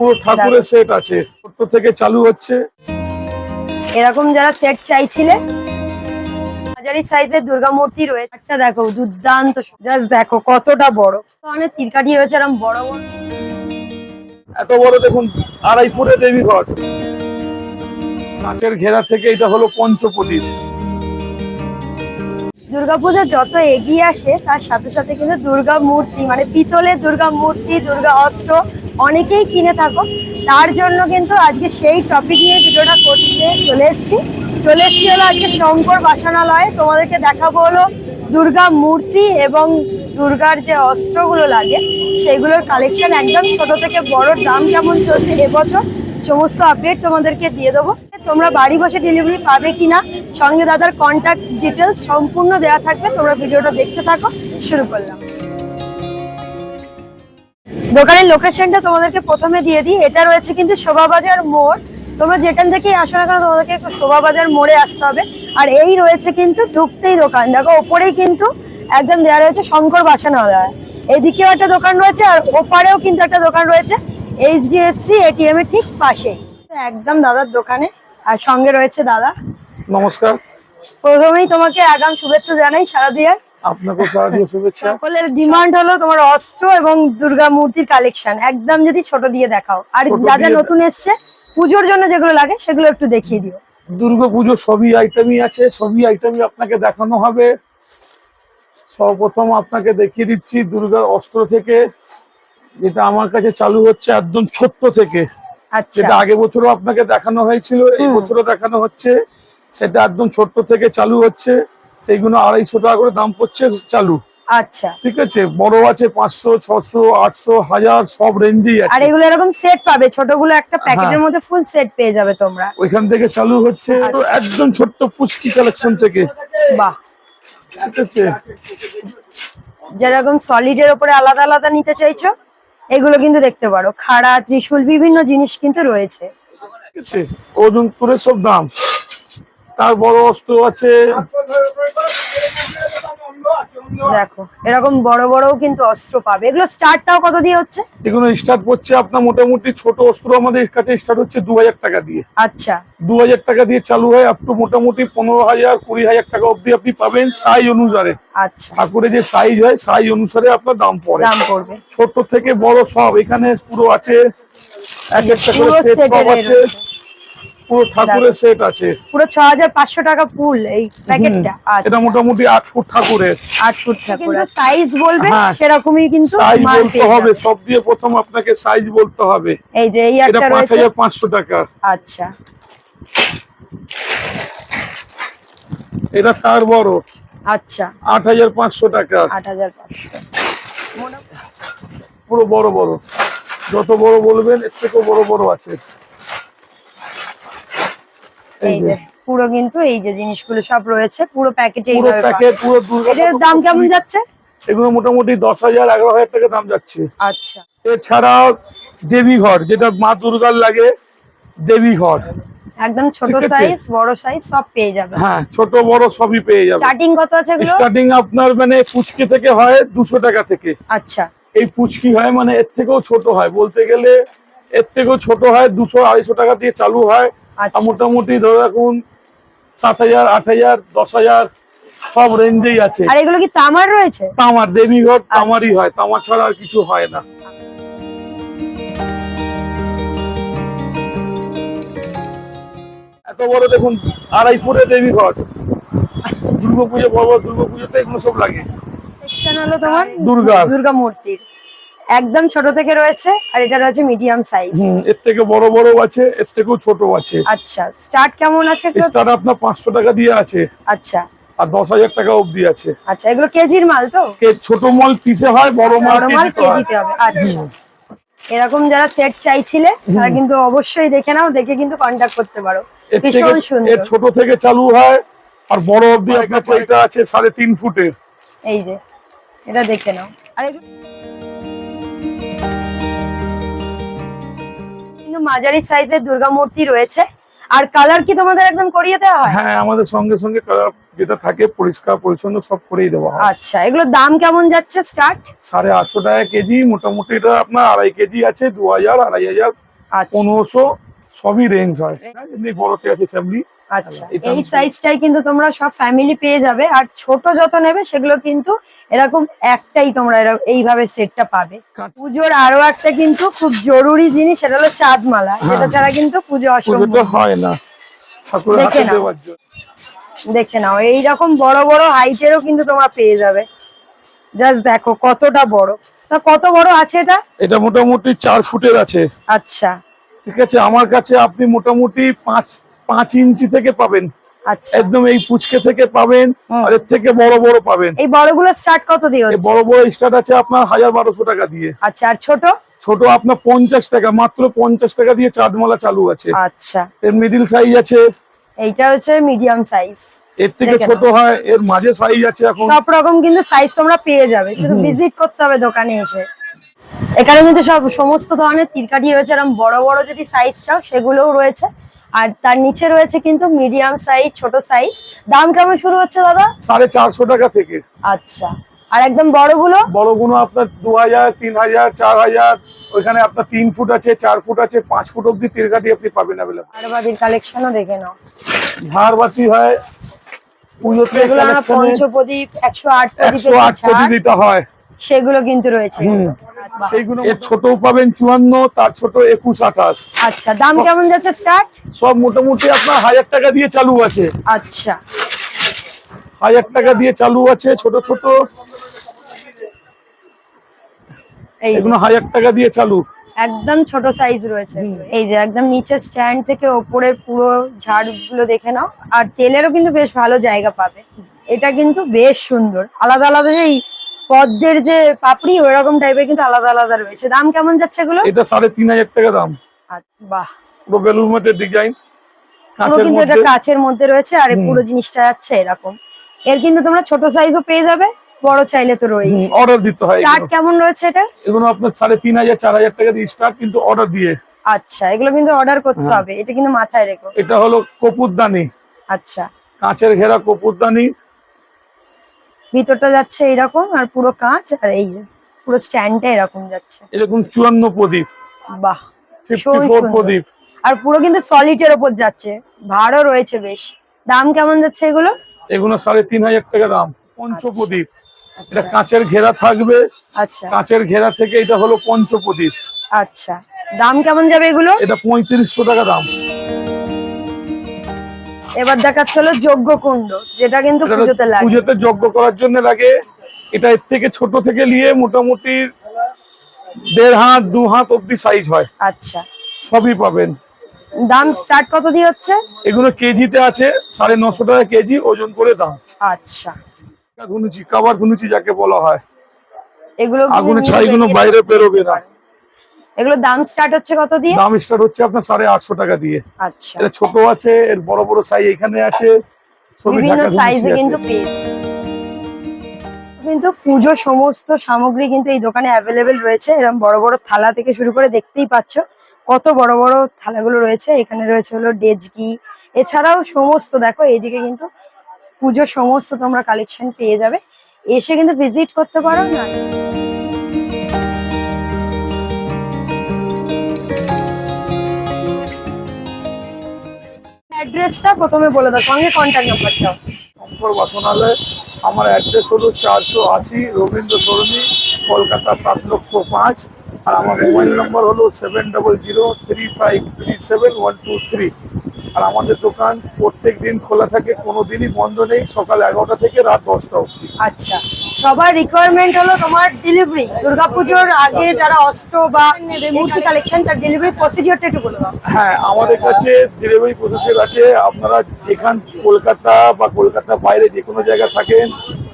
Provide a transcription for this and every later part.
পুরো ঠাকুরের সেট আছে। ছোট্ট থেকে চালু হচ্ছে। এরকম যারা সেট চাইছিলে হাজারি সাইজের দুর্গা মূর্তি রয়েছে। একটা দেখো দুর্দান্ত জাস্ট দেখো কতটা বড়। অনেক তিরকাঠি রয়েছে এরকম বড় বড়। এত বড় দেখুন আড়াই ফুটে দেবী ঘর। কাঁচের ঘেরা থেকে এটা হলো পঞ্চপ্রদীপ। দুর্গাপূজা যত এগিয়ে আসে তার সাথে সাথে কিন্তু দুর্গা মূর্তি মানে পিতলের দুর্গা মূর্তি দুর্গা অস্ত্র অনেকেই কিনে থাকো। তার জন্য কিন্তু আজকে সেই টপিক নিয়ে ভিডিওটা করতে চলে এসেছি। চলে এসেছি হলো আজকে শঙ্কর বাসনালয়ে। তোমাদেরকে দেখাবো হলো দুর্গা মূর্তি এবং দুর্গার যে অস্ত্রগুলো লাগে, সেগুলোর কালেকশন একদম ছোট থেকে বড়, দাম কেমন চলছে এবছর, সমস্ত আপডেট তোমাদেরকে দিয়ে দেবো। তোমরা বাড়ি বসে ডেলিভারি পাবে কিনা, সঙ্গে দাদার কন্ট্যাক্ট ডিটেলস সম্পূর্ণ দেওয়া থাকবে। তোমরা ভিডিওটা দেখতে থাকো। শুরু করলাম। দোকানের লোকেশনটা তোমাদেরকে প্রথমে দিয়ে দিই। এটা রয়েছে কিন্তু শোভাবাজার মোড়। তোমরা যেখান থেকেই আসো না কেন তোমাদেরকে শোভাবাজার মোড়ে আসতে হবে। আর এই রয়েছে কিন্তু ঢুকতেই দোকান। দেখো ওপরেই কিন্তু একদম দেওয়া রয়েছে শঙ্কর বাসনালয়। এদিকেও একটা দোকান রয়েছে আর ওপারেও কিন্তু একটা দোকান রয়েছে এইচডিএফসি এটিএম এর ঠিক পাশেই। একদম দাদার দোকানে আর সঙ্গে রয়েছে দাদা। নমস্কার। প্রথমেই তোমাকে আগাম শুভেচ্ছা জানাই শারদিয়ার আপনাকে সারা দিয়ে শুভেচ্ছা। সকলের ডিমান্ড হলো তোমার অস্ত্র এবং দুর্গা মূর্তির কালেকশন একদম যদি ছোট দিয়ে দেখাও। আর যা যা নতুন এসছে পুজোর জন্য যেগুলো লাগে সেগুলো একটু দেখিয়ে দিও। দুর্গা পুজো সবই আইটেমই আছে সবই আইটেমই আপনাকে দেখানো হবে। সর্বপ্রথম আপনাকে দেখিয়ে দিচ্ছি দুর্গার অস্ত্র থেকে যেটা আমার কাছে চালু হচ্ছে একদম ছোট্ট থেকে। আচ্ছা। যেটা আগে বছরও আপনাকে দেখানো হয়েছিল এই বছরও দেখানো হচ্ছে। সেটা একদম ছোট্ট থেকে চালু হচ্ছে। সেইগুলো আড়াইশো টাকা করে দাম পড়ছে চালু। আচ্ছা। ঠিক আছে? বড় আছে পাঁচশো ছশো আটশো হাজার সব রেঞ্জেই আছে। আর এগুলো এরকম সেট পাবে ছোটগুলো একটা প্যাকেটের। মধ্যে ফুল সেট পেয়ে যাবে তোমরা। ওইখান থেকে চালু হচ্ছে আচ্ছা। একদম ছোট্ট পুচকি কালেকশন থেকে। বাহ। ঠিক আছে? যেরকম সলিডের উপরে আলাদা আলাদা নিতে চাইছো এগুলো কিন্তু দেখতে পারো। খাড়া ত্রিশূল বিভিন্ন জিনিস কিন্তু রয়েছে। ঠিক আছে? ওজন করে সব দাম। তার বড় অস্ত্র আছে। দেখো এরকম বড় বড়ও কিন্তু অস্ত্র পাবে। এগুলো স্টার্টটাও কত দিয়ে হচ্ছে? এগুলো স্টার্ট করছে আপনার মোটামুটি ছোট অস্ত্র আমাদের কাছে স্টার্ট হচ্ছে দু হাজার টাকা দিয়ে। আচ্ছা। দু হাজার টাকা দিয়ে চালু হয় আপ টু মোটামুটি পনেরো হাজার কুড়ি হাজার টাকা অবধি আপনি পাবেন সাইজ অনুসারে। আচ্ছা। ঠাকুরের যে সাইজ হয় সাইজ অনুসারে আপনার দাম পড়ে। দাম পড়বে। ছোট থেকে বড় সব এখানে পুরো আছে এক একটা করে সেট সব আছে। পুরো ঠাকুরের সেট আছে। পুরো ছ হাজার পাঁচশো টাকা ফুল এই প্যাকেটটা। এটা মোটামুটি আট ফুট ঠাকুরের। আট ফুট ঠাকুর সাইজ বলবে হ্যাঁ, সেরকমই কিন্তু সাইজ বলতে হবে সব দিয়ে প্রথম আপনাকে সাইজ বলতে হবে। এই যে এই এটা একটা রয়েছে। হাজার পাঁচশো টাকা। আচ্ছা। এটা তার বড়। আচ্ছা। আট হাজার পাঁচশো টাকা। আট হাজার পাঁচশো। পুরো বড় বড়। যত বড় বলবেন এর থেকেও বড় বড় আছে। এই যে। পুরো কিন্তু এই যে জিনিসগুলো সব রয়েছে পুরো প্যাকেটে পুরো প্যাকেট পুরো এটার দাম কেমন যাচ্ছে? এগুলো মোটামুটি দশ হাজার এগারো হাজার টাকা দাম যাচ্ছে। আচ্ছা। এছাড়াও দেবী ঘর যেটা মা দুর্গার লাগে দেবী ঘর। একদম ছোট সাইজ বড় সাইজ সব পেয়ে যাবে। হ্যাঁ ছোট বড় সবই পেয়ে যাবে। স্টার্টিং কত আছে এগুলো? স্টার্টিং আপনার মানে পুচকে থেকে হয় দুশো টাকা থেকে। আচ্ছা। এই পুচকি হয় মানে এর থেকেও ছোট হয়। বলতে গেলে এর থেকেও ছোট হয় দুশো আড়াইশো টাকা দিয়ে চালু হয়। মোটামুটি ধরে রাখুন সাত হাজার আট হাজার দশ হাজার সব রেঞ্জেই আছে। আর এগুলো কি তামার রয়েছে? তামার দেবীঘর আচ্ছা। তামারই হয় তামা ছাড়া আর কিছু হয় না। এত বড় দেখুন আড়াই ফুটে দেবীঘর দুর্গা পুজো বড় বড় দুর্গা পুজোতে এগুলো সব লাগে। সেকশন হলো তোমার দুর্গার। দুর্গা মূর্তির। একদম ছোট থেকে রয়েছে আর এটা রয়েছে মিডিয়াম সাইজ এর থেকে বড় বড় আছে এর থেকেও ছোট আছে। আচ্ছা স্টার্ট কেমন আছে একটু? স্টার আপনার পাঁচশো টাকা দিয়ে আছে। আচ্ছা। আর দশ হাজার টাকা অবধি আছে। আচ্ছা এগুলো কেজির মাল তো? ছোট মাল পিসে হয় বড় মাল কেজিতে হবে আচ্ছা। এরকম যারা সেট চাইছিলে তারা কিন্তু অবশ্যই দেখে নাও দেখে কিন্তু কন্ট্যাক্ট করতে পারো। ভীষণ সুন্দর। ছোট থেকে চালু হয় আর বড় অবধি আছে এটা আছে সাড়ে তিন ফুটের। এই যে এটা দেখে নাও। আর এগুলো কিন্তু মাঝারি সাইজের দুর্গা মূর্তি রয়েছে। আর কালার কি তোমাদের একদম করিয়ে দেওয়া হয়? হ্যাঁ আমাদের সঙ্গে সঙ্গে কালার যেটা থাকে পরিষ্কার পরিচ্ছন্ন সব করেই দেওয়া হয়। আচ্ছা এগুলোর দাম কেমন যাচ্ছে স্টার্ট সাড়ে আটশো টাকা কেজি মোটামুটি এটা আপনার আড়াই কেজি আছে দু হাজার আড়াই হাজার আচ্ছা। পনেরোশো সবই রেঞ্জ হয়। এমনি বড়তে আছে ফ্যামিলি আচ্ছা এই সাইজটাই কিন্তু তোমরা সব ফ্যামিলি পেয়ে যাবে। আর ছোট যত নেবে সেগুলো কিন্তু এরকম একটাই তোমরা এইভাবে সেটটা পাবে। পুজোর আরও একটা কিন্তু খুব জরুরি জিনিস সেটা হলো চাঁদমালা। যেটা হ্যাঁ। ছাড়া কিন্তু পুজো অসম্ভব হয় না। দেখে নাও। দেখে নাও। এইরকম বড় বড় হাইটেরও কিন্তু তোমরা পেয়ে যাবে। জাস্ট দেখো কতটা বড়। তা কত বড় আছে এটা? এটা মোটামুটি চার ফুটের আছে। আচ্ছা। ঠিক আছে আমার কাছে আপনি মোটামুটি পাঁচ পাঁচ ইঞ্চি থেকে পাবেন। আচ্ছা। একদম এই পুচকে থেকে পাবেন। আর এর থেকে বড় বড় পাবেন। এই বড়গুলো স্টার্ট কত দিয়ে বড় বড় স্টার্ট আছে আপনার হাজার বারোশো টাকা দিয়ে। আচ্ছা আর ছোট? ছোট আপনার পঞ্চাশ টাকা মাত্র পঞ্চাশ টাকা দিয়ে চাঁদমালা চালু আছে। আচ্ছা। এর মিডিল সাইজ আছে। এইটা হচ্ছে মিডিয়াম সাইজ এর থেকে ছোট হয় এর মাঝে সাইজ আছে এখন। সব রকম কিন্তু সাইজ তোমরা পেয়ে যাবে। শুধু ভিজিট করতে হবে দোকানে এসে। এখানে কিন্তু সব সমস্ত ধরনের তিরকাঠি রয়েছে। এরকম বড় বড় যদি সাইজ চাও সেগুলোও রয়েছে। আর তার নিচে রয়েছে কিন্তু মিডিয়াম সাইজ ছোট সাইজ দাম কেমন শুরু হচ্ছে দাদা? সাড়ে চারশো টাকা থেকে। আচ্ছা। আর একদম বড়গুলো? বড়গুলো আপনার দু হাজার তিন হাজার চার হাজার। ওইখানে আপনার তিন ফুট আছে চার ফুট আছে পাঁচ ফুট অব্দি তিরকাঠি আপনি পাবেন অ্যাভেলেবল আর বাবির কালেকশনও দেখে নাও। ঝাড়বাতি হয় পুজোতে পঞ্চপ্রদীপ একশো আট দিতে হয়। সেগুলো কিন্তু রয়েছে। সেইগুলো ছোটও পাবেন চুয়ান্ন তার ছোট একুশ আঠাশ। আচ্ছা দাম কেমন যাচ্ছে স্টার্ট? সব মোটামুটি আপনার হাজার টাকা দিয়ে চালু আছে। আচ্ছা। হাজার টাকা দিয়ে চালু আছে ছোট ছোট। এই যে। এগুলো হাজার টাকা দিয়ে চালু। একদম ছোট সাইজ রয়েছে। এই যে একদম নিচের স্ট্যান্ড থেকে ওপরের পুরো ঝাড়গুলো দেখে নাও। আর তেলেরও কিন্তু বেশ ভালো জায়গা পাবে। এটা কিন্তু বেশ সুন্দর। আলাদা আলাদা যে পদ্মের যে পাপড়ি ওইরকম টাইপের কিন্তু আলাদা আলাদা রয়েছে। দাম কেমন যাচ্ছে এগুলো এটা সাড়ে তিন হাজার টাকা দাম। বাহ। পুরো বেলুন মধ্যে ডিজাইন কিন্তু এটা কাচের মধ্যে রয়েছে আর পুরো জিনিসটা যাচ্ছে এরকম। এর কিন্তু তোমরা ছোট সাইজও পেয়ে যাবে বড় চাইলে তো রয়েছে। অর্ডার দিতে হয় স্টার্ট কেমন রয়েছে এটা? এগুলো আপনার সাড়ে তিন হাজার চার হাজার টাকা দিয়ে স্টার্ট কিন্তু অর্ডার দিয়ে। আচ্ছা এগুলো কিন্তু অর্ডার করতে হ্যাঁ। হবে এটা কিন্তু মাথায় রেখো। এটা হলো কপুরদানি। আচ্ছা। কাঁচের ঘেরা কপুরদানি ভিতরটা যাচ্ছে এরকম আর পুরো কাঁচ আর এই যে পুরো স্ট্যান্ডটা এরকম যাচ্ছে। এরকম চুয়ান্ন প্রদীপ। বাহ। প্রদীপ। আর পুরো কিন্তু সলিডের ওপর যাচ্ছে ভাড়ও রয়েছে বেশ। দাম কেমন যাচ্ছে এগুলো? এগুলো সাড়ে তিন হাজার টাকা দাম পঞ্চপ্রদীপ এটা আচ্ছা। কাঁচের ঘেরা থাকবে আচ্ছা। কাঁচের ঘেরা থেকে এটা হলো পঞ্চপ্রদীপ আচ্ছা দাম কেমন যাবে এগুলো? এটা পঁয়ত্রিশশো টাকা দাম। এবার দেখাচ্ছে হলো যজ্ঞ কুণ্ড যেটা কিন্তু পুজোতে লাগে। পুজোতে যজ্ঞ করার জন্য লাগে। এটা এর থেকে ছোট থেকে নিয়ে মোটামুটি দেড় হাত দু হাত অব্দি সাইজ হয়। আচ্ছা। সবই পাবেন। দাম স্টার্ট কত দিয়ে হচ্ছে? এগুলো কেজিতে আছে সাড়ে নশো টাকা কেজি ওজন করে দাম। আচ্ছা। ধুনুচি কাবার ধুনুচি যাকে বলা হয়। এগুলো কিন্তু আগুনে ছাইগুলো বাইরে বেরোবে না। এগুলো দাম স্টার্ট হচ্ছে কত দিয়ে? দাম স্টার্ট হচ্ছে আপনার সাড়ে আটশো টাকা দিয়ে। আচ্ছা। এটা ছোট আছে এর বড় বড় সাইজ এখানে আছে বিভিন্ন সাইজে কিন্তু পেয়ে কিন্তু পুজো সমস্ত সামগ্রী কিন্তু এই দোকানে অ্যাভেলেবেল রয়েছে। এরকম বড় বড় থালা থেকে শুরু করে দেখতেই পাচ্ছ কত বড় বড় থালাগুলো রয়েছে। এখানে রয়েছে হলো ডেজকি এছাড়াও সমস্ত দেখো এইদিকে কিন্তু পুজোর সমস্ত তোমরা কালেকশন পেয়ে যাবে। এসে কিন্তু ভিজিট করতে পারো না। অ্যাড্রেসটা প্রথমে বলে দাও, সঙ্গে কন্ট্যাক্ট নাম্বারটাও শঙ্কর বাসনালয়, আমার অ্যাড্রেস হলো চারশো আশি রবীন্দ্র সরণি, কলকাতা সাত লক্ষ পাঁচ, আর আমার মোবাইল নম্বর হলো seven double zero three five three seven one two three আর আমাদের দোকান প্রত্যেক দিন খোলা থাকে কোনো দিনই বন্ধ নেই সকাল এগারোটা থেকে রাত দশটা অবধি। আচ্ছা সবার রিকোয়ারমেন্ট হলো তোমার ডেলিভারি দুর্গাপুজোর আগে যারা অস্ত্র বা মূর্তি কালেকশন তার ডেলিভারি প্রসিডিওরটা একটু বলে দাও। হ্যাঁ আমাদের কাছে ডেলিভারি প্রসেসর আছে। আপনারা যেখান কলকাতা বা কলকাতার বাইরে যে কোনো জায়গায় থাকেন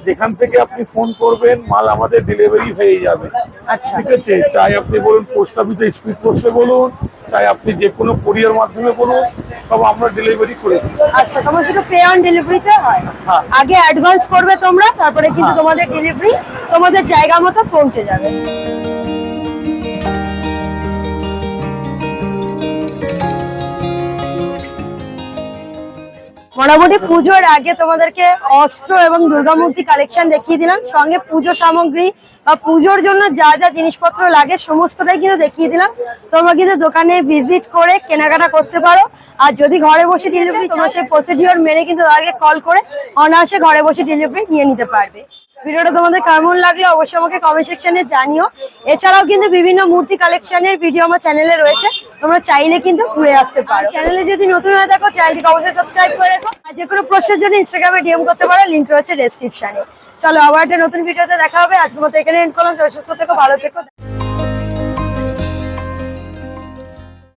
যেখান থেকে আপনি ফোন করবেন মাল আমাদের ডেলিভারি হয়ে যাবে। আচ্ছা। ঠিক আছে? চাই আপনি বলুন পোস্ট অফিসে স্পিড পোস্টে বলুন চাই আপনি যে কোনো কুরিয়ার মাধ্যমে বলুন সব আমরা ডেলিভারি করে দিই আচ্ছা তোমার শুধু পে অন ডেলিভারিতে হয়? হ্যাঁ। আগে অ্যাডভান্স করবে তোমরা তারপরে কিন্তু হ্যাঁ। তোমাদের ডেলিভারি তোমাদের জায়গা মতো পৌঁছে যাবে। মোটামুটি পুজোর আগে তোমাদেরকে অস্ত্র এবং দুর্গা মূর্তি কালেকশন দেখিয়ে দিলাম। সঙ্গে পুজো সামগ্রী বা পুজোর জন্য যা যা জিনিসপত্র লাগে সমস্তটাই কিন্তু দেখিয়ে দিলাম। তোমরা কিন্তু দোকানে ভিজিট করে কেনাকাটা করতে পারো। আর যদি ঘরে বসে ডেলিভারি তোমার সেই প্রসিডিওর মেনে কিন্তু আগে কল করে অনায়াসে ঘরে বসে ডেলিভারি নিয়ে নিতে পারবে। ভিডিওটা তোমাদের কেমন লাগল অবশ্যই আমাকে কমেন্ট সেকশনে জানিও। এছাড়াও কিন্তু বিভিন্ন মূর্তি কালেকশনের ভিডিও আমার চ্যানেলে রয়েছে। তোমরা চাইলে কিন্তু ঘুরে আসতে পারো। চ্যানেলে যদি নতুন হয়ে থাকো চ্যানেলটিকে অবশ্যই সাবস্ক্রাইব করে রেখো। আর যে কোনো প্রশ্নের জন্য ইনস্টাগ্রামে ডিএম করতে পারো লিঙ্ক রয়েছে ডেসক্রিপশনে চলো, আবার একটা নতুন ভিডিওতে দেখা হবে। আজকের মতো এখানে এন্ড করলাম। সুস্থ থেকো, ভালো থেকো।